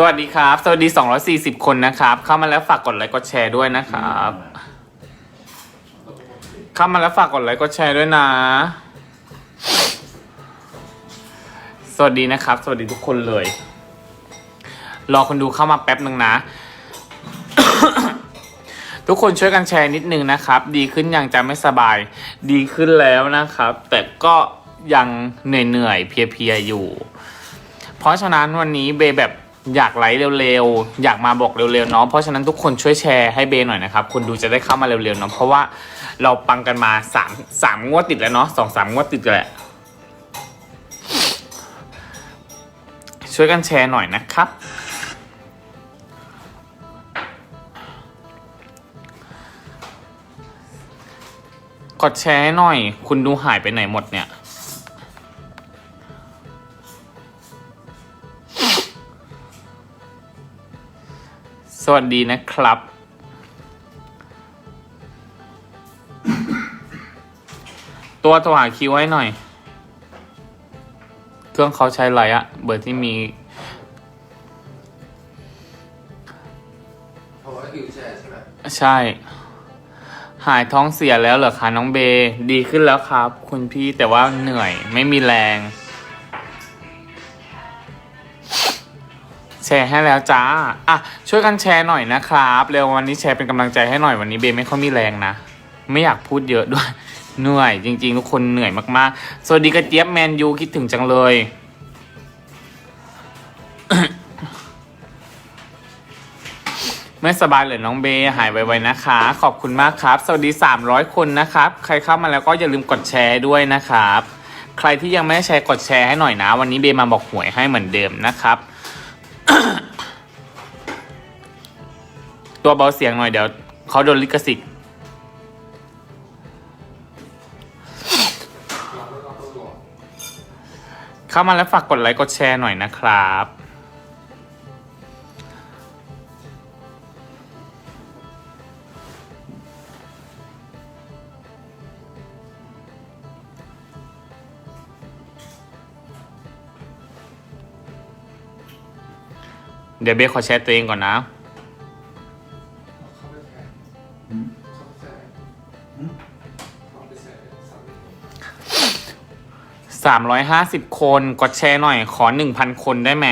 สวัสดีครับ สวัสดี 240 คนนะครับ เข้ามาแล้วฝากกดไลค์กดแชร์ด้วยนะครับ เข้ามาแล้วฝากกดไลค์กดแชร์ด้วยนะ สวัสดีนะครับ สวัสดีทุกคนเลย รอคนดูเข้ามาแป๊บหนึ่งนะ ทุกคนช่วยกันแชร์นิดนึงนะครับ ดีขึ้นยังจะไม่สบาย ดีขึ้นแล้วนะครับ แต่ก็ยังเหนื่อยๆเพลียๆอยู่ เพราะฉะนั้นวันนี้เบแบบ อยากไลฟ์เร็วๆ อยากมาบอกเร็วๆเนาะ เพราะฉะนั้นทุกคนช่วยแชร์ให้เบหน่อยนะครับ คนดูจะได้เข้ามาเร็วๆเนาะ เพราะว่าเราปังกันมาสามสามงวดติดแล้วเนาะสองสามงวดติดกันแหละ ช่วยกันแชร์หน่อยนะครับ กดแชร์ให้หน่อย คุณดูหายไปไหนหมดเนี่ย วัสดีนะครับ ตัวโทรหาคิวให้หน่อย เครื่องเขาใช้ไรอะเบอร์ที่มีใช่หมใช่ หายท้องเสียแล้วเหรอคะน้องเบ ดีขึ้นแล้วครับ คุณพี่แต่ว่าเหนื่อยไม่มีแรง แชร์ให้แล้วจ้าอะช่วยกันแชร์หน่อยนะครับ เร็ววันนี้แชร์เป็นกำลังใจให้หน่อยวันนี้เบไม่ค่อยมีแรงนะ ไม่อยากพูดเยอะด้วย เหนื่อยจริง ๆ ทุกคนเหนื่อยมากๆ สวัสดีกระเจี๊ยบแมนยูคิดถึงจังเลย ไม่สบายเลยน้องเบหายไวๆนะคะ ขอบคุณมากครับ สวัสดี 300 คนนะครับ ใครเข้ามาแล้วก็อย่าลืมกดแชร์ด้วยนะครับ ใครที่ยังไม่ได้แชร์กดแชร์ให้หน่อยนะ วันนี้เบมาบอกหวยให้เหมือนเดิมนะครับ ตัวเบาเสียงหน่อยเดี๋ยวเขาโดนลิขสิทธิ์เข้ามาแล้วฝากกดไลค์กดแชร์หน่อยนะครับ เดี๋ยวเบย์ขอแชร์ตัวเองก่อนนะเข้าไปแชร์เข้าไปแชร์เข้าสิบคนกดแชร์หน่อย ขอ1,000คนได้ไหม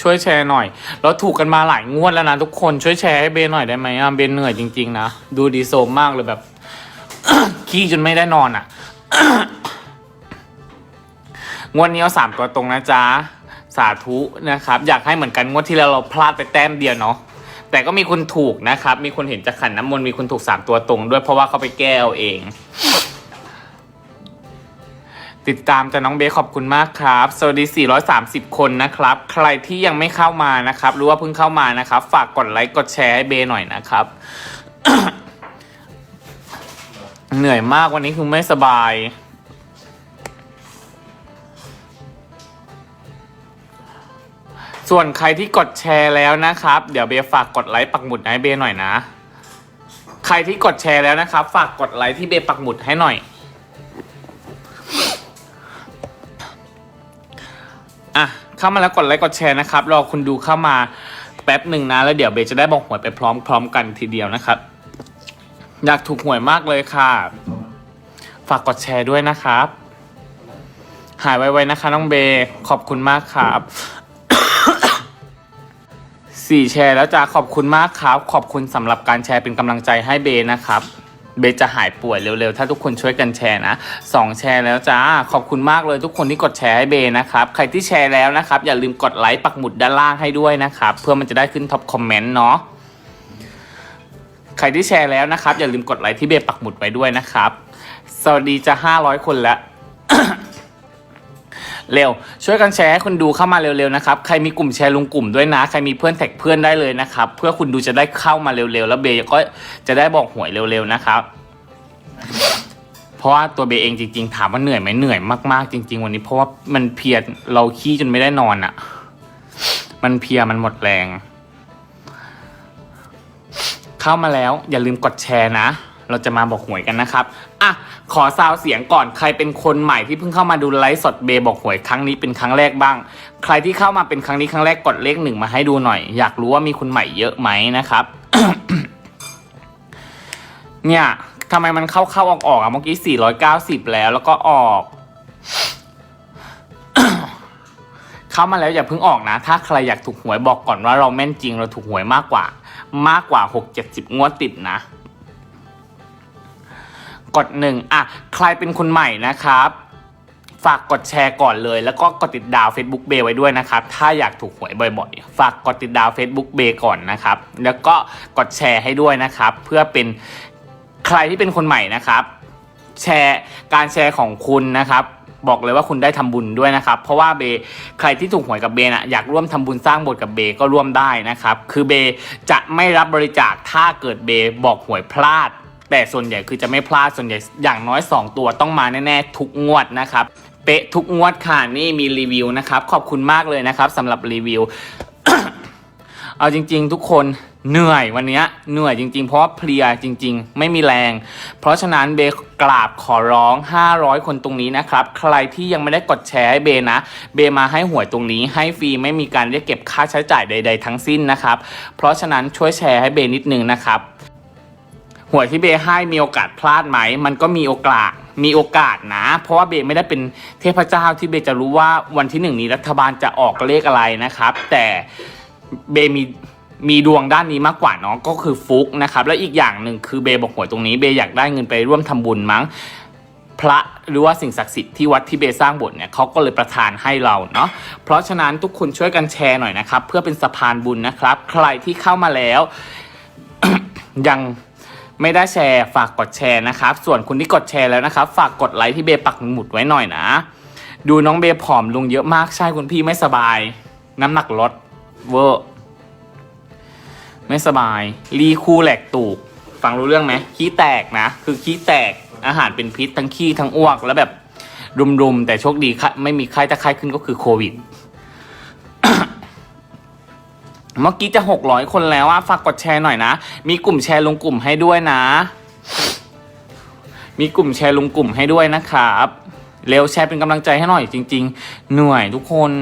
ช่วยแชร์หน่อย เราถูกกันมาหลายงวดแล้วนะทุกคน ช่วยแชร์ให้เบนหน่อยได้ไหมอะเบนเหนื่อยจริงๆนะ ดูดีโซมมากเลยแบบ ขี้จนไม่ได้นอนอะ งวดนี้เอาสามตัวตรงนะจ๊ะ สาธุนะครับ อยากให้เหมือนกันงวดที่แล้วเราพลาดไปแต้มเดียวเนาะแต่ก็มีคนถูกนะครับ มีคนเห็นจากขันน้ำมนต์มีคนถูกสามตัวตรงด้วยเพราะว่าเขาไปแก้เอาเอง ติดตามจากน้องเบสขอบคุณมากครับ สวัสดี 430 คนนะครับ ใครที่ยังไม่เข้ามานะครับหรือว่าเพิ่งเข้ามานะครับ ฝากกดไลค์กดแชร์ให้เบหน่อยนะครับ เหนื่อยมากวันนี้คือไม่สบาย ส่วนใครที่กดแชร์แล้วนะครับ เดี๋ยวเบย์ฝากกดไลค์ปักหมุดให้เบย์หน่อยนะ ใครที่กดแชร์แล้วนะครับ ฝากกดไลค์ที่เบย์ปักหมุดให้หน่อยอะเข้ามาแล้วกดไลค์กดแชร์นะครับรอคุณดูเข้ามาแป๊บหนึ่งนะ แล้วเดี๋ยวเบย์จะได้บอกหวยไปพร้อมๆกันทีเดียวนะครับ อยากถูกหวยมากเลยค่ะ ฝากกดแชร์ด้วยนะครับ หายไวๆนะคะน้องเบย์ขอบคุณมากครับ สี่แชร์แล้วจ้าขอบคุณมากครับ ขอบคุณสำหรับการแชร์เป็นกำลังใจให้เบย์นะครับ เบย์จะหายป่วยเร็วๆ ถ้าทุกคนช่วยกันแชร์นะสองแชร์แล้วจ้าขอบคุณมากเลยทุกคนที่กดแชร์ให้เบย์นะครับ ใครที่แชร์แล้วนะครับ อย่าลืมกดไลค์ปักหมุดด้านล่างให้ด้วยนะครับ เพื่อมันจะได้ขึ้นท็อปคอมเมนต์เนาะใครที่แชร์แล้วนะครับ อย่าลืมกดไลค์ที่เบย์ปักหมุดไว้ด้วยนะครับ สวัสดีจะห้าร้อยคนแล้ว เร็ว ช่วยกันแชร์ให้คุณดูเข้ามาเร็วๆนะครับ ใครมีกลุ่มแชร์ลงกลุ่มด้วยนะ ใครมีเพื่อนแท็กเพื่อนได้เลยนะครับ เพื่อคุณดูจะได้เข้ามาเร็วๆ แล้วเบย์ก็จะได้บอกหวยเร็วๆนะครับ เพราะว่าตัวเบย์เองจริงๆ ถามว่าเหนื่อยไหมเหนื่อยมากๆ จริง ๆ วันนี้ เพราะว่ามันเพียเราขี้จนไม่ได้นอนอะ่ะ มันเพียมันหมดแรง เข้ามาแล้ว อย่าลืมกดแชร์นะ เราจะมาบอกหวยกันนะครับ อะ ขอซาวเสียงก่อน ใครเป็นคนใหม่ที่เพิ่งเข้ามาดูไลฟ์สดเบย์บอกหวยครั้งนี้เป็นครั้งแรกบ้าง ใครที่เข้ามาเป็นครั้งนี้ครั้งแรกกดเลขหนึ่งมาให้ดูหน่อย อยากรู้ว่ามีคนใหม่เยอะไหมนะครับ เนี่ยทำไมมันเข้าเข้าออกออกๆอะเมื่อกี้ 490 แล้ว แล้วก็ออก เข้ามาแล้วอย่าเพิ่งออกนะ ถ้าใครอยากถูกหวยบอกก่อนว่าเราแม่นจริงเราถูกหวยมากกว่า มากกว่า 6 70 งวดติดนะ กดหนึ่งอะใครเป็นคนใหม่นะครับ ฝากกดแชร์ก่อนเลย แล้วก็กดติดดาว Facebook เบย์ไว้ด้วยนะครับ ถ้าอยากถูกหวยบ่อยๆ ฝากกดติดดาว Facebook เบย์ก่อนนะครับ แล้วก็กดแชร์ให้ด้วยนะครับ เพื่อเป็นใครที่เป็นคนใหม่นะครับ แชร์การแชร์ของคุณนะครับบอกเลยว่าคุณได้ทำบุญด้วยนะครับ เพราะว่าเบใครที่ถูกหวยกับเบย์นะอยากร่วมทำบุญสร้างโบสถ์กับเบก็ร่วมได้นะครับ คือเบจะไม่รับบริจาคถ้าเกิดเบบอกหวยพลาด แต่ส่วนใหญ่คือจะไม่พลาดส่วนใหญ่อย่างน้อย 2 ตัวต้องมาแน่ๆทุกงวดนะครับเป๊ะทุกงวดค่ะนี่มีรีวิวนะครับ ขอบคุณมากเลยนะครับสำหรับรีวิว เอาจริง ๆ ทุกคนเหนื่อยวันนี้เหนื่อยจริง ๆ เพราะเพลียจริง ๆ ไม่มีแรง เพราะฉะนั้นเบกราบขอร้อง 500 คนตรงนี้นะครับ ใครที่ยังไม่ได้กดแชร์ให้เบนะ เบมาให้หวยตรงนี้ ให้ฟรีไม่มีการเรียกเก็บค่าใช้จ่ายใด ๆ ทั้งสิ้นนะครับ เพราะฉะนั้นช่วยแชร์ให้เบนิดนึงนะครับ หวยที่เบย์ให้มีโอกาสพลาดไหม มันก็มีโอกาส มีโอกาสนะ เพราะว่าเบย์ไม่ได้เป็นเทพเจ้าที่เบย์จะรู้ว่าวันที่หนึ่งนี้รัฐบาลจะออกเลขอะไรนะครับ แต่เบย์มีมีดวงด้านนี้มากกว่าเนาะก็คือฟุกนะครับ แล้วอีกอย่างหนึ่งคือเบย์บอกหวยตรงนี้เบย์อยากได้เงินไปร่วมทำบุญมั้งพระหรือว่าสิ่งศักดิ์สิทธิ์ที่วัดที่เบย์สร้างบสถ์เนี่ยเขาก็เลยประทานให้เราเนาะเพราะฉะนั้นทุกคนช่วยกันแชร์หน่อยนะครับ เพื่อเป็นสะพานบุญนะครับ ใครที่เข้ามาแล้วยัง ไม่ได้แชร์ ฝากกดแชร์นะครับ ส่วนคุณที่กดแชร์แล้วนะครับ ฝากกดไลค์ที่เบย์ปักหมุดไว้หน่อยนะ ดูน้องเบย์ผอมลงเยอะมากใช่คุณพี่ไม่สบาย น้ำหนักลดเวอร์ไม่สบาย รีคูแหลกตูก ฟังรู้เรื่องไหมขี้แตกนะ คือขี้แตกอาหารเป็นพิษทั้งขี้ทั้งอ้วกแล้วแบบรุมๆ แต่โชคดีค่ะไม่มีไข้ถ้าไข้ขึ้นก็คือโควิด เมื่อกี้จะหกร้อยคนแล้วอะฝากกดแชร์หน่อยนะ มีกลุ่มแชร์ลงกลุ่มให้ด้วยนะ มีกลุ่มแชร์ลงกลุ่มให้ด้วยนะครับ เร็วแชร์เป็นกำลังใจให้หน่อยจริง ๆ เหนื่อยทุกคน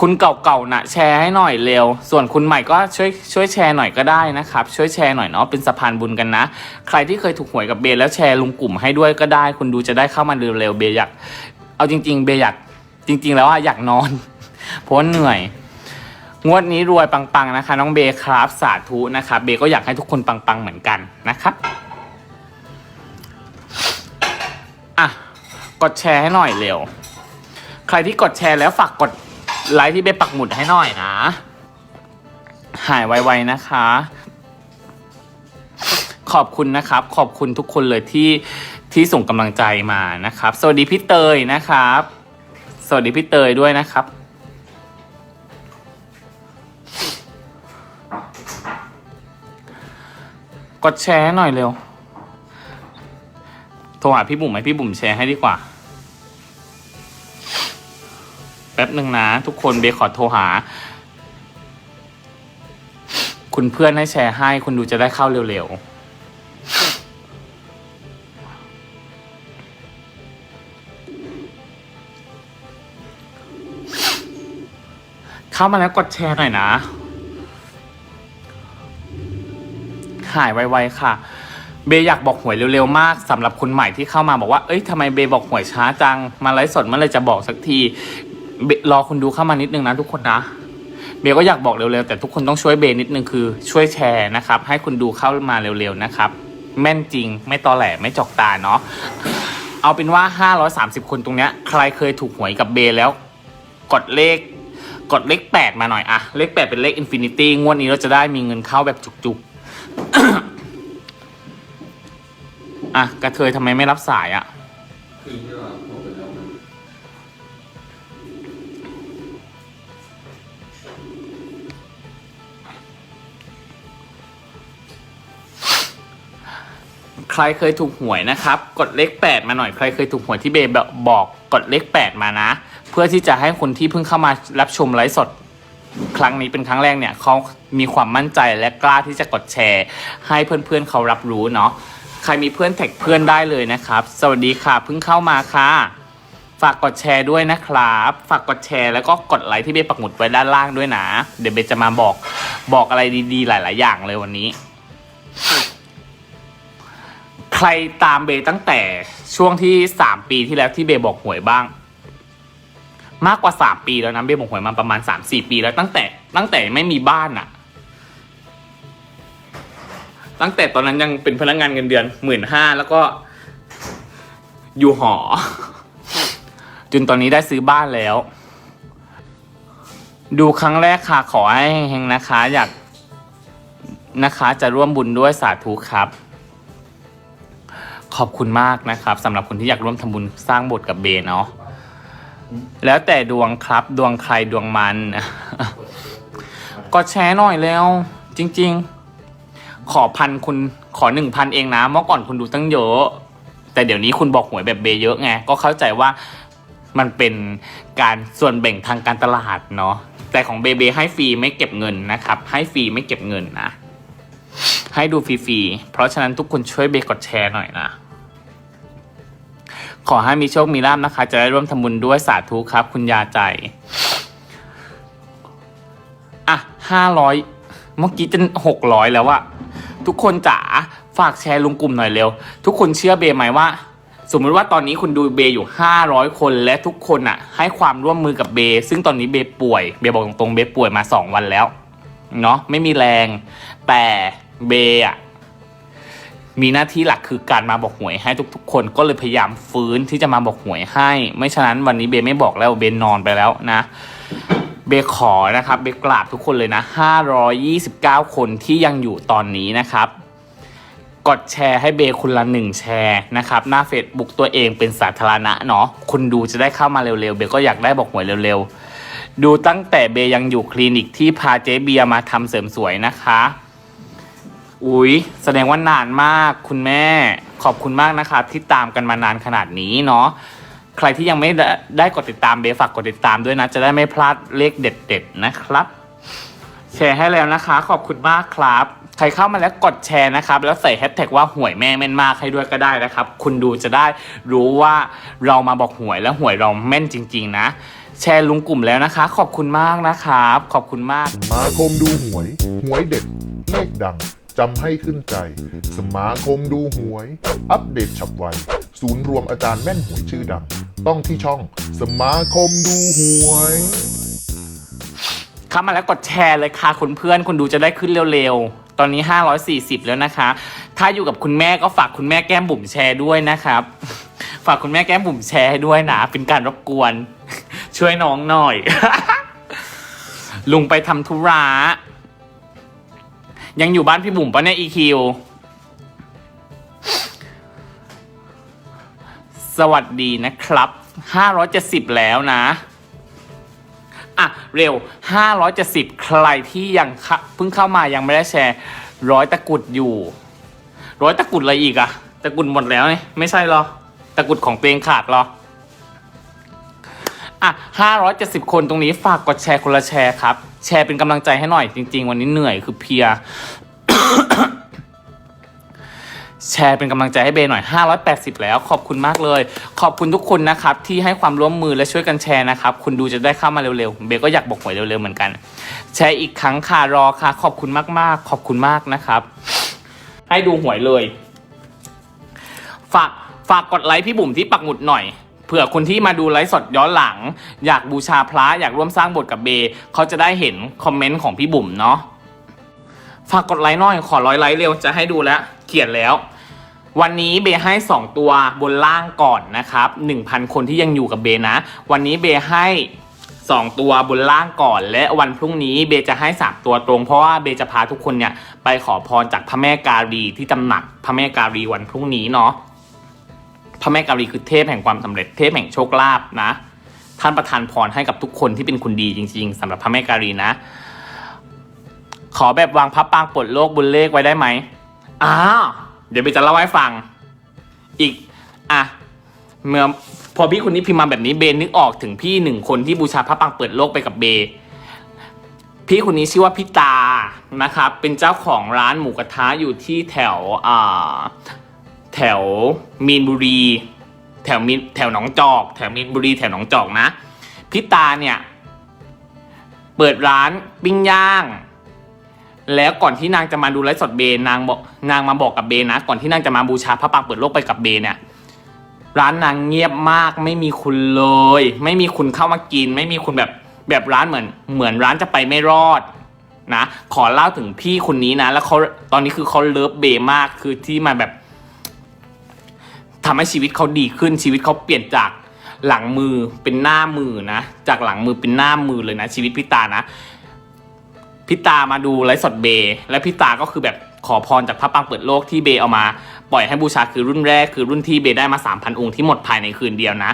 คุณเก่าๆนะแชร์ให้หน่อยเร็ว ส่วนคุณใหม่ก็ช่วยช่วยแชร์หน่อยก็ได้นะครับ ช่วยแชร์หน่อยเนาะเป็นสะพานบุญกันนะ ใครที่เคยถูกหวยกับเบย์แล้วแชร์ลงกลุ่มให้ด้วยก็ได้ คุณดูจะได้เข้ามาเร็วๆเบย์อยาก เอาจริง ๆ เบย์อยากจริง ๆ แล้วอะอยากนอนเพราะเหนื่อย งวดนี้รวยปังๆนะคะ น้องเบครับสาธุนะครับเบก็อยากให้ทุกคนปังๆเหมือนกันนะครับอะกดแชร์ให้หน่อยเร็ว ใครที่กดแชร์แล้วฝากกดไลค์ที่เบปักหมุดให้หน่อยนะ หายไวๆนะคะ ขอบคุณนะครับ ขอบคุณทุกคนเลยที่ที่ส่งกำลังใจมานะครับ สวัสดีพี่เตยนะครับ สวัสดีพี่เตยด้วยนะครับ กดแชร์หน่อยเร็ว โทรหาพี่บุ๋มไหมพี่บุ๋มแชร์ให้ดีกว่า แป๊บหนึ่งนะ ทุกคนเบย์ขอโทรหา คุณเพื่อนให้แชร์ให้ คุณดูจะได้เข้าเร็วๆเข้ามาแล้วกดแชร์หน่อยนะ หายไวๆค่ะ เบย์อยากบอกหวยเร็วๆมากสำหรับคนใหม่ที่เข้ามาบอกว่าเอ้ยทำไมเบย์บอกหวยช้าจัง มาไลฟ์สดเมื่อไรจะบอกสักทีเบย์รอคุณดูเข้ามานิดนึงนะทุกคนนะเบย์ก็อยากบอกเร็วๆแต่ทุกคนต้องช่วยเบย์นิดนึงคือช่วยแชร์นะครับ ให้คุณดูเข้ามาเร็วๆนะครับแม่นจริง ไม่ตอแหลไม่จอกตาเนาะเอาเป็นว่า 530 คนตรงเนี้ยใครเคยถูกหวยกับเบย์แล้ว กดเลขกดเลข 8 มาหน่อยอะเลข 8 เป็นเลขอินฟินิตี้งวดนี้เราจะได้มีเงินเข้าแบบจุกๆ อะกระเทยทำไมไม่รับสายอะใครเคยถูกหวยนะครับ กดเลขแปดมาหน่อยใครเคยถูกหวยที่เบย์บอกกดเลขแปดมานะ เพื่อที่จะให้คนที่เพิ่งเข้ามารับชมไลฟ์สด ครั้งนี้เป็นครั้งแรกเนี่ยเขามีความมั่นใจและกล้าที่จะกดแชร์ ให้เพื่อนๆเขารับรู้เนาะใครมีเพื่อนแท็กเพื่อนได้เลยนะครับ สวัสดีค่ะเพิ่งเข้ามาค่ะ ฝากกดแชร์ด้วยนะครับ ฝากกดแชร์แล้วก็กดไลค์ที่เบย์ปักหมุดไว้ด้านล่างด้วยนะ เดี๋ยวเบย์จะมาบอกบอกอะไรดีๆ หลาย ๆ อย่างเลยวันนี้ ใครตามเบย์ตั้งแต่ช่วงที่สามปีที่แล้วที่เบย์บอกหวยบ้าง มากกว่าสามปีแล้วนะเบย์บอกหวยมาประมาณสามสี่ปีแล้วตั้งแต่ตั้งแต่ไม่มีบ้านอะตั้งแต่ตอนนั้นยังเป็นพนักงานเงินเดือนหมื่นห้าแล้วก็ อยู่หอ จนตอนนี้ได้ซื้อบ้านแล้ว ดูครั้งแรกค่ะขอให้เฮงๆนะคะ อยากนะคะจะร่วมบุญด้วยสาธุครับ ขอบคุณมากนะครับสำหรับคนที่อยากร่วมทำบุญสร้างโบสถ์กับเบย์เนาะ แล้วแต่ดวงครับดวงใครดวงมันกดแชร์หน่อยแล้ว จริง ๆ ขอพันคุณขอหนึ่งพันเองนะ เมื่อก่อนคุณดูตั้งเยอะ แต่เดี๋ยวนี้คุณบอกหวยแบบเบยเยอะไง ก็เข้าใจว่ามันเป็นการส่วนแบ่งทางการตลาดเนาะแต่ของเบเบให้ฟรีไม่เก็บเงินนะครับ ให้ฟรีไม่เก็บเงินนะ ให้ดูฟรีๆเพราะฉะนั้นทุกคนช่วยเบกดแชร์หน่อยนะ ขอให้มีโชคมีลาภนะคะ จะได้ร่วมทำบุญด้วยสาธุครับ คุณยาใจ อะห้าร้อยเมื่อกี้จะหกร้อยแล้วอะทุกคนจ๋าฝากแชร์ลงกลุ่มหน่อยเร็ว ทุกคนเชื่อเบไหมว่า สมมติว่าตอนนี้คุณดูเบอยู่ 500 คนและทุกคนอะให้ความร่วมมือกับเบซึ่งตอนนี้เบป่วยเบบอกตรงๆเบป่วยมา 2 วันแล้วเนาะไม่มีแรง แต่เบอะ มีหน้าที่หลักคือการมาบอกหวยให้ทุกๆ คนก็เลยพยายามฟื้นที่จะมาบอกหวยให้ ไม่ฉะนั้นวันนี้เบไม่บอกแล้วเบนอนไปแล้วนะเบขอนะครับเบกราบทุกคนเลยนะ 529 คนที่ยังอยู่ตอนนี้นะครับ กดแชร์ให้เบคุณละหนึ่งแชร์นะครับหน้า Facebook ตัวเองเป็นสาธารณะเนาะคุณดูจะได้เข้ามาเร็วๆเบก็อยากได้บอกหวยเร็วๆ ดูตั้งแต่เบยังอยู่คลินิกที่พาเจ๊เบียร์มาทำเสริมสวยนะคะ อุ๊ย แสดงว่านานมากคุณแม่ ขอบคุณมากนะครับที่ตามกันมานานขนาดนี้เนาะใครที่ยังไม่ได้ไดกดติดตามเบฝากกดติดตามด้วยนะ จะได้ไม่พลาดเลขเด็ด ๆ นะครับ แชร์ให้แล้วนะคะ ขอบคุณมากครับ ใครเข้ามาแล้วกดแชร์นะครับ แล้วใส่แฮชแท็กว่าหวยแม่แม่นมากให้ด้วยก็ได้นะครับ คุณดูจะได้รู้ว่าเรามาบอกหวยแล้วหวยเราแม่นจริง ๆ นะ แชร์ลุงกลุ่มแล้วนะคะ ขอบคุณมากนะครับ ขอบคุณมาก มาคมดูหวย หวยเด็ดเลขดัง จำให้ขึ้นใจ สมาคมดูหวย อัปเดตฉับไว ศูนย์รวมอาจารย์แม่นหวยชื่อดัง ต้องที่ช่องสมาคมดูหวย เข้ามาแล้วกดแชร์เลยค่ะคุณเพื่อนคุณดูจะได้ขึ้นเร็วๆ ตอนนี้ 540 แล้วนะคะ ถ้าอยู่กับคุณแม่ก็ฝากคุณแม่แก้มบุ๋มแชร์ด้วยนะครับ ฝากคุณแม่แก้มบุ๋มแชร์ให้ด้วยนะ เป็นการรบกวน ช่วยน้องหน่อย ลุงไปทำธุระ ยังอยู่บ้านพี่บุ๋มปะเนี่ยอีคิวสวัสดีนะครับ 570 แล้วนะ อะ เร็ว 570 ใครที่ยังเข้าเพิ่งเข้ามายังไม่ได้แชร์ร้อยตะกุดอยู่ ร้อยตะกุดอะไรอีกอะตะกุดหมดแล้วนี่ไม่ใช่หรอ ตะกุดของตัวเองขาดหรอ อะ 570 คนตรงนี้ฝากกดแชร์คนละแชร์ครับ แชร์เป็นกำลังใจให้หน่อยจริง ๆ วันนี้เหนื่อยคือเพีย แชร์เป็นกำลังใจให้เบย์หน่อย 580 แล้ว ขอบคุณมากเลย ขอบคุณทุกคนนะครับ ที่ให้ความร่วมมือและช่วยกันแชร์นะครับ คุณดูจะได้เข้ามาเร็วๆ เบย์ก็อยากบอกหวยเร็วๆเหมือนกัน แชร์อีกครั้งค่ะรอค่ะ ขอบคุณมากๆ ขอบคุณมากนะครับ ให้ดูหวยเลย ฝากฝากกดไลค์พี่บุ๋มที่ปักหมุดหน่อย เผื่อคนที่มาดูไลฟ์สดย้อนหลัง อยากบูชาพระอยากร่วมสร้างบทกับเบย์เขาจะได้เห็นคอมเมนต์ของพี่บุ๋มเนาะฝากกดไลค์หน่อยขอร้อยไลค์เร็วจะให้ดูแล้วเขียนแล้ว วันนี้เบย์ให้ 2 ตัวบนล่างก่อนนะครับ 1,000 คนที่ยังอยู่กับเบย์นะ วันนี้เบย์ให้2 ตัวบนล่างก่อน และวันพรุ่งนี้เบย์จะให้ 3 ตัวตรง เพราะว่าเบย์จะพาทุกคนเนี่ยไปขอพรจากพระแม่การีที่ตำหนักพระแม่การีวันพรุ่งนี้เนาะ พระแม่การีคือเทพแห่งความสำเร็จเทพแห่งโชคลาภนะ ท่านประทานพรให้กับทุกคนที่เป็นคนดีจริง ๆสำหรับพระแม่การีนะ ขอแบบวางพระปางปลดโลกบนเลขไว้ได้ไหมอ้าวเดี๋ยวเบจะเล่าให้ฟัง อีกอะเมื่อพอพี่คนนี้พิมพ์มาแบบนี้เบนนึกออกถึงพี่หนึ่งคนที่บูชาพระปางเปิดโลกไปกับเบ พี่คนนี้ชื่อว่าพี่ตานะครับ เป็นเจ้าของร้านหมูกระทะอยู่ที่แถวอ่า แถวมีนบุรี แถวมีนแถวหนองจอก แถวมีนบุรีแถวหนองจอกนะพี่ตาเนี่ยเปิดร้านปิ้งย่าง แล้วก่อนที่นางจะมาดูไลฟ์สดเบนางบอกนางมาบอกกับเบนะ ก่อนที่นางจะมาบูชาพระปางเปิดโลกไปกับเบเนี่ยร้านนางเงียบมากไม่มีคุณเลย ไม่มีคุณเข้ามากิน ไม่มีคุณแบบแบบร้านเหมือน เหมือนร้านจะไปไม่รอดนะ ขอเล่าถึงพี่คนนี้นะ แล้วเขาตอนนี้คือเขาเลิฟเบมากคือที่มาแบบ ทำให้ชีวิตเขาดีขึ้นชีวิตเขาเปลี่ยนจากหลังมือเป็นหน้ามือนะ จากหลังมือเป็นหน้ามือเลยนะ ชีวิตพี่ตานะพี่ตามาดูไลฟ์สดเบย์และพี่ตาก็คือแบบขอพรจากพระปางเปิดโลกที่เบย์เอามา ปล่อยให้บูชาคือรุ่นแรกคือรุ่นที่เบย์ได้มา 3,000 องค์ที่หมดภายในคืนเดียวนะ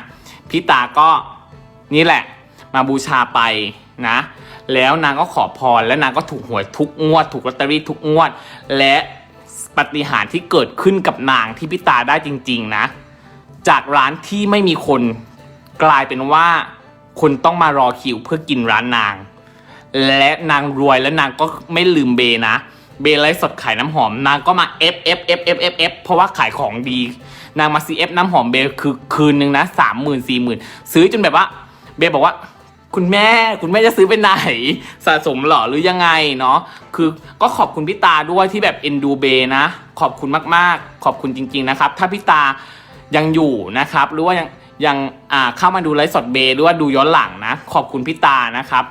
พี่ตาก็นี่แหละมาบูชาไปนะ แล้วนางก็ขอพรและนางก็ถูกหวยทุกงวด ถูกลอตเตอรี่ทุกงวด และ ปฏิหารที่เกิดขึ้นกับนางที่พี่ตาได้จริง ๆ นะ จากร้านที่ไม่มีคนกลายเป็นว่า คนต้องมารอคิวเพื่อกินร้านนาง และนางรวยและนางก็ไม่ลืมเบนะ เบไลฟ์สดขายน้ำหอมนางก็มา F F F F F F เพราะว่าขายของดี นางมา C F น้ำหอมเบคือคืนหนึ่งนะสามหมื่นสี่หมื่นซื้อจนแบบว่า เบบอกว่า คุณแม่คุณแม่จะซื้อไปไหนสะสมเหรอหรือยังไงเนาะคือก็ขอบคุณพี่ตาด้วยที่แบบเอ็นดูเบนะ ขอบคุณมากๆ ขอบคุณจริง ๆนะครับ ถ้าพี่ตายังอยู่นะครับ หรือว่ายังยังอ่าเข้ามาดูไลฟ์สดเบหรือว่าดูย้อนหลังนะ ขอบคุณพี่ตานะครับ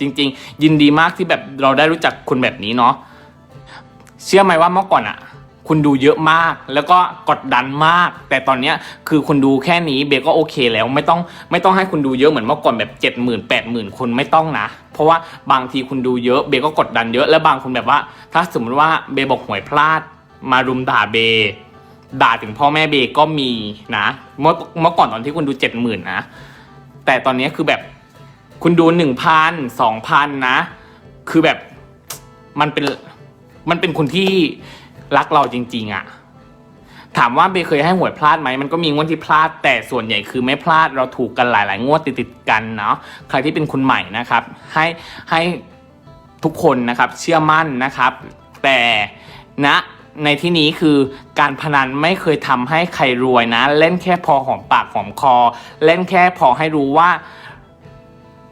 จริง ๆ ยินดีมากที่แบบเราได้รู้จักคนแบบนี้เนาะเชื่อไหมว่าเมื่อก่อนอะ คุณดูเยอะมาก แล้วก็กดดันมาก แต่ตอนนี้คือคุณดูแค่นี้เบก็โอเคแล้วไม่ต้องไม่ต้องให้คุณดูเยอะเหมือนเมื่อก่อนแบบเจ็ดหมื่นแปดหมื่นคนไม่ต้องนะ เพราะว่าบางทีคุณดูเยอะเบก็กดดันเยอะแล้วบางคนแบบว่า ถ้าสมมติว่าเบบอกหวยพลาด มารุมด่าเบด่าถึงพ่อแม่เบก็มีนะเมื่อเมื่อก่อนตอนที่คุณดูเจ็ดหมื่นนะแต่ตอนนี้คือแบบคุณดูหนึ่งพันสองพันนะ คือแบบมันเป็นมันเป็นคนที่ รักเราจริง ๆอะถามว่าเบเคยให้หวยพลาดไหมมันก็มีงวดที่พลาด แต่ส่วนใหญ่คือไม่พลาดเราถูกกันหลาย ๆ งวดติดๆกันเนาะใครที่เป็นคนใหม่นะครับ ให้ให้ทุกคนนะครับเชื่อมั่นนะครับ แต่ณในที่นี้คือการพนันไม่เคยทำให้ใครรวยนะ เล่นแค่พอหอมปากหอมคอ เล่นแค่พอให้รู้ว่า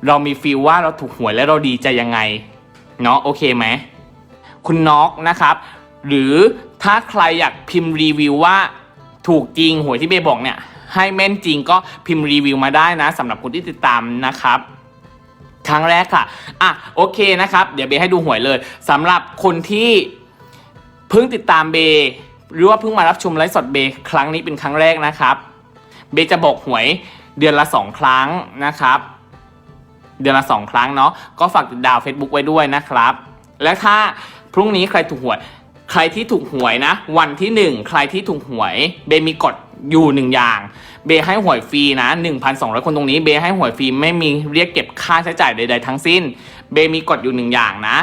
เรามีฟีลว่าเราถูกหวยและเราดีใจยังไงเนาะโอเคไหมคุณน็อกนะครับ หรือถ้าใครอยากพิมพ์รีวิวว่าถูกจริงหวยที่เบย์บอกเนี่ยให้แม่นจริงก็พิมพ์รีวิวมาได้นะสำหรับคนที่ติดตามนะครับครั้งแรกค่ะ อะโอเคนะครับ เดี๋ยวเบย์ให้ดูหวยเลยสำหรับคนที่เพิ่งติดตามเบย์หรือว่าเพิ่งมารับชมไลฟ์สดเบย์ครั้งนี้เป็นครั้งแรกนะครับ เบย์จะบอกหวยเดือนละสองครั้งนะครับ เดือนละสองครั้งเนาะก็ฝากติดดาว Facebook ไว้ด้วยนะครับ และถ้าพรุ่งนี้ใครถูกหวย ใครที่ถูกหวยนะ วันที่หนึ่งใครที่ถูกหวยเบมีกฎอยู่หนึ่งอย่างเบให้หวยฟรีนะ 1,200 คนตรงนี้เบให้หวยฟรีไม่มีเรียกเก็บค่าใช้จ่ายใด ๆ ทั้งสิ้น เบมีกฎอยู่หนึ่งอย่างนะ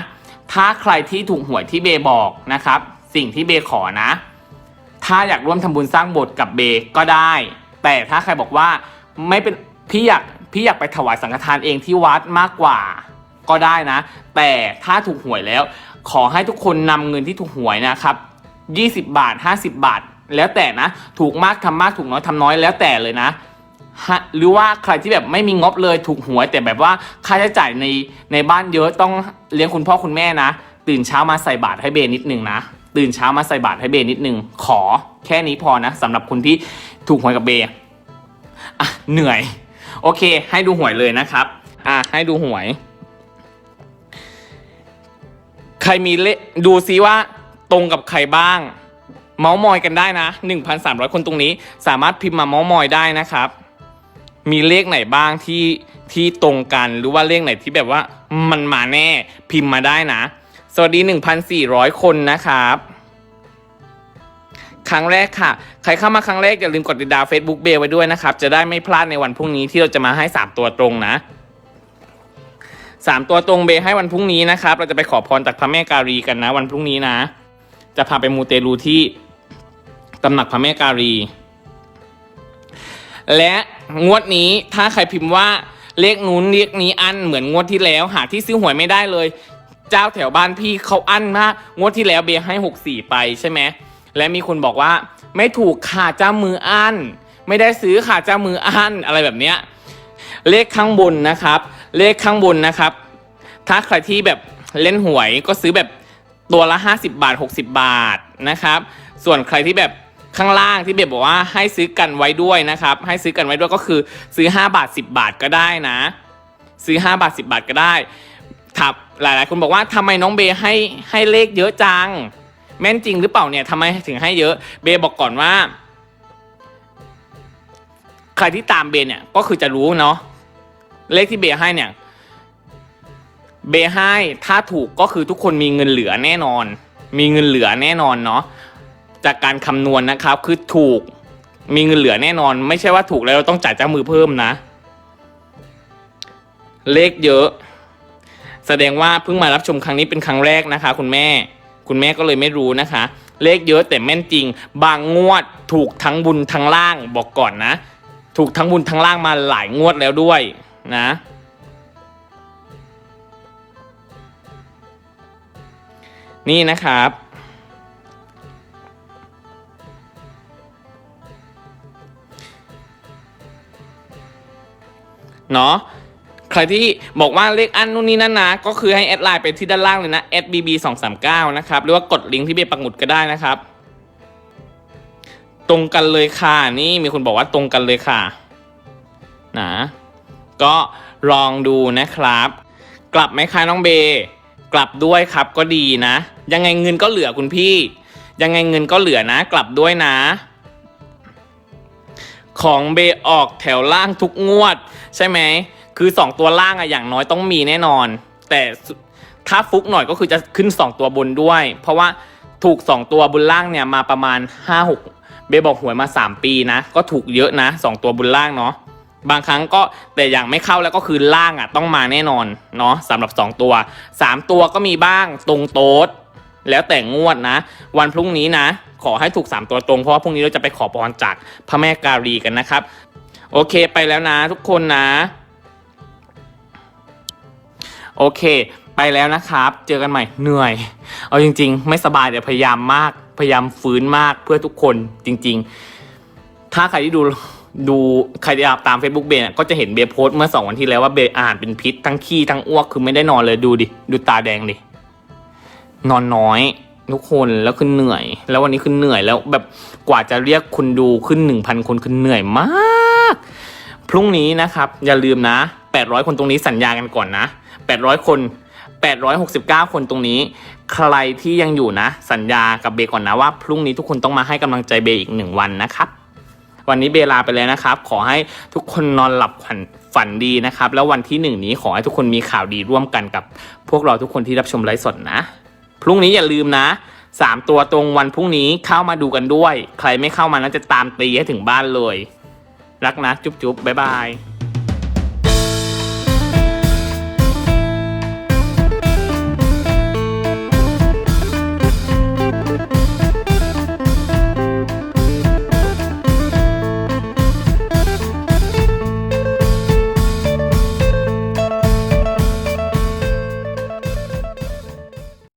ถ้าใครที่ถูกหวยที่เบบอกนะครับ สิ่งที่เบขอนะ ถ้าอยากร่วมทำบุญสร้างโบสถ์กับเบก็ได้ แต่ถ้าใครบอกว่าไม่เป็นพี่อยากพี่อยากไปถวายสังฆทานเองที่วัดมากกว่าก็ได้นะ แต่ถ้าถูกหวยแล้ว ขอให้ทุกคนนำเงินที่ถูกหวยนะครับ 20 บาท 50 บาท แล้วแต่นะ ถูกมากทำมากถูกน้อยทำน้อยแล้วแต่เลยนะฮะหรือว่าใครที่แบบไม่มีงบเลยถูกหวยแต่แบบว่าค่าใช้จ่ายในในบ้านเยอะต้องเลี้ยงคุณพ่อคุณแม่นะ ตื่นเช้ามาใส่บาตรให้เบนิดนึงนะ ตื่นเช้ามาใส่บาตรให้เบนิดนึง ขอแค่นี้พอนะสำหรับคนที่ถูกหวยกับเบอะเหนื่อย โอเค ให้ดูหวยเลยนะครับ อะให้ดูหวย ใครมีเลขดูซิว่าตรงกับใครบ้าง เมาส์มอยกันได้นะ 1,300 คนตรงนี้ สามารถพิมพ์มาเมาส์มอยได้นะครับ มีเลขไหนบ้างที่ที่ตรงกันหรือว่าเลขไหนที่แบบว่ามันมาแน่พิมพ์มาได้นะ สวัสดี 1,400 คนนะครับ ครั้งแรกค่ะ ใครเข้ามาครั้งแรกอย่าลืมกดติดดาว Facebook เบลไว้ด้วยนะครับ จะได้ไม่พลาดในวันพรุ่งนี้ที่เราจะมาให้ 3 ตัวตรงนะ สามตัวตรงเบให้วันพรุ่งนี้นะครับ เราจะไปขอพรจากพระแม่การีกันนะ วันพรุ่งนี้นะ จะพาไปมูเตลูที่ตำหนักพระแม่การี และงวดนี้ถ้าใครพิมพ์ว่าเลขนู้นเลขนี้อันเหมือนงวดที่แล้วหาที่ซื้อหวยไม่ได้เลย เจ้าแถวบ้านพี่เขาอั้นมากงวดที่แล้วเบียร์ให้หกสี่ไปใช่ไหมและมีคนบอกว่าไม่ถูกค่ะเจ้ามืออั้นไม่ได้ซื้อค่ะเจ้ามืออั้นอะไรแบบเนี้ยเลขข้างบนนะครับ เลขข้างบนนะครับ ถ้าใครที่แบบเล่นหวยก็ซื้อแบบตัวละ 50 บาท 60 บาทนะครับ ส่วนใครที่แบบข้างล่างที่เบบบอกว่าให้ซื้อกันไว้ด้วยนะครับ ให้ซื้อกันไว้ด้วยก็คือซื้อ 5 บาท 10 บาทก็ได้นะ ซื้อ 5 บาท 10 บาทก็ได้ทับหลาย ๆ คนบอกว่าทำไมน้องเบย์ให้ให้เลขเยอะจัง แม่นจริงหรือเปล่าเนี่ยทำไมถึงให้เยอะเบย์บอกก่อนว่า ใครที่ตามเบย์เนี่ยก็คือจะรู้เนาะ เลขที่เบย์ให้เนี่ย เบย์ให้ถ้าถูกก็คือทุกคนมีเงินเหลือแน่นอน มีเงินเหลือแน่นอนเนาะจากการคำนวณนะครับคือถูกมีเงินเหลือแน่นอน ไม่ใช่ว่าถูกแล้วเราต้องจ่ายเจ้ามือเพิ่มนะ เลขเยอะ แสดงว่าเพิ่งมารับชมครั้งนี้เป็นครั้งแรกนะคะ คุณแม่ คุณแม่ก็เลยไม่รู้นะคะ เลขเยอะแต่แม่นจริง บางงวดถูกทั้งบุญทั้งล่างบอกก่อนนะ ถูกทั้งบุญทั้งล่างมาหลายงวดแล้วด้วย นะ นี่นะครับ เนาะใครที่บอกว่าเลขอันนู่นนี่นั่นนะ ก็คือให้แอดไลน์ไปที่ด้านล่างเลยนะ sbb 2 3 9นะครับ หรือว่ากดลิงก์ที่เบปักหมุดก็ได้นะครับ ตรงกันเลยค่ะ นี่มีคนบอกว่าตรงกันเลยค่ะ นะ ก็ลองดูนะครับ กลับไหมคะน้องเบ กลับด้วยครับก็ดีนะ ยังไงเงินก็เหลือคุณพี่ ยังไงเงินก็เหลือนะ กลับด้วยนะ ของเบออกแถวล่างทุกงวด ใช่ไหมคือ 2 ตัวล่างอะอย่างน้อยต้องมีแน่นอน แต่ถ้าฟุกหน่อยก็คือจะขึ้น 2 ตัวบนด้วย เพราะว่าถูก 2 ตัวบนล่างเนี่ยมาประมาณ 5-6 เบบอกหวยมา 3 ปีนะ ก็ถูกเยอะนะ 2 ตัวบนล่างเนาะ บางครั้งก็แต่อย่างไม่เข้าแล้วก็คือล่างอะต้องมาแน่นอนเนาะสำหรับ 2 ตัว 3 ตัวก็มีบ้างตรงโต๊ดแล้วแต่งวดนะ วันพรุ่งนี้นะ ขอให้ถูก 3 ตัวตรงเพราะว่าพรุ่งนี้เราจะไปขอพรจากพระแม่การีกันนะครับ โอเคไปแล้วนะทุกคนนะ โอเค ไปแล้วนะครับ เจอกันใหม่เหนื่อย เอาจริง ๆ ไม่สบายแต่พยายามมาก พยายามฟื้นมากเพื่อทุกคนจริง ๆ ถ้าใครที่ดู ดูใครที่ตาม Facebook เบย์ก็จะเห็นเบย์โพสเมื่อสองวันที่แล้วว่าเบย์อ่านเป็นพิษทั้งขี้ทั้งอ้วกคือไม่ได้นอนเลยดูดิ ดูตาแดงดิ นอนน้อยทุกคนแล้วคือเหนื่อย แล้ววันนี้คือเหนื่อยแล้วแบบกว่าจะเรียกคนดูขึ้นหนึ่งพันคนคือเหนื่อยมาก พรุ่งนี้นะครับ อย่าลืมนะ800คนตรงนี้สัญญากันก่อนนะ800คน869 คนตรงนี้ ใครที่ยังอยู่นะ สัญญากับเบย์ก่อนนะว่า พรุ่งนี้ทุกคนต้องมาให้กำลังใจเบย์อีกหนึ่งวันนะครับ วันนี้เบลาไปแล้วนะครับ ขอให้ทุกคนนอนหลับฝันฝันดีนะครับ แล้ววันที่หนึ่งนี้ขอให้ทุกคนมีข่าวดีร่วมกันกับ พวกเราทุกคนที่รับชมไลฟ์สดนะ พรุ่งนี้อย่าลืมนะสามตัวตรงวันพรุ่งนี้เข้ามาดูกันด้วย ใครไม่เข้ามานะจะตามตีให้ถึงบ้านเลย รักนะจุ๊บๆบ๊ายบาย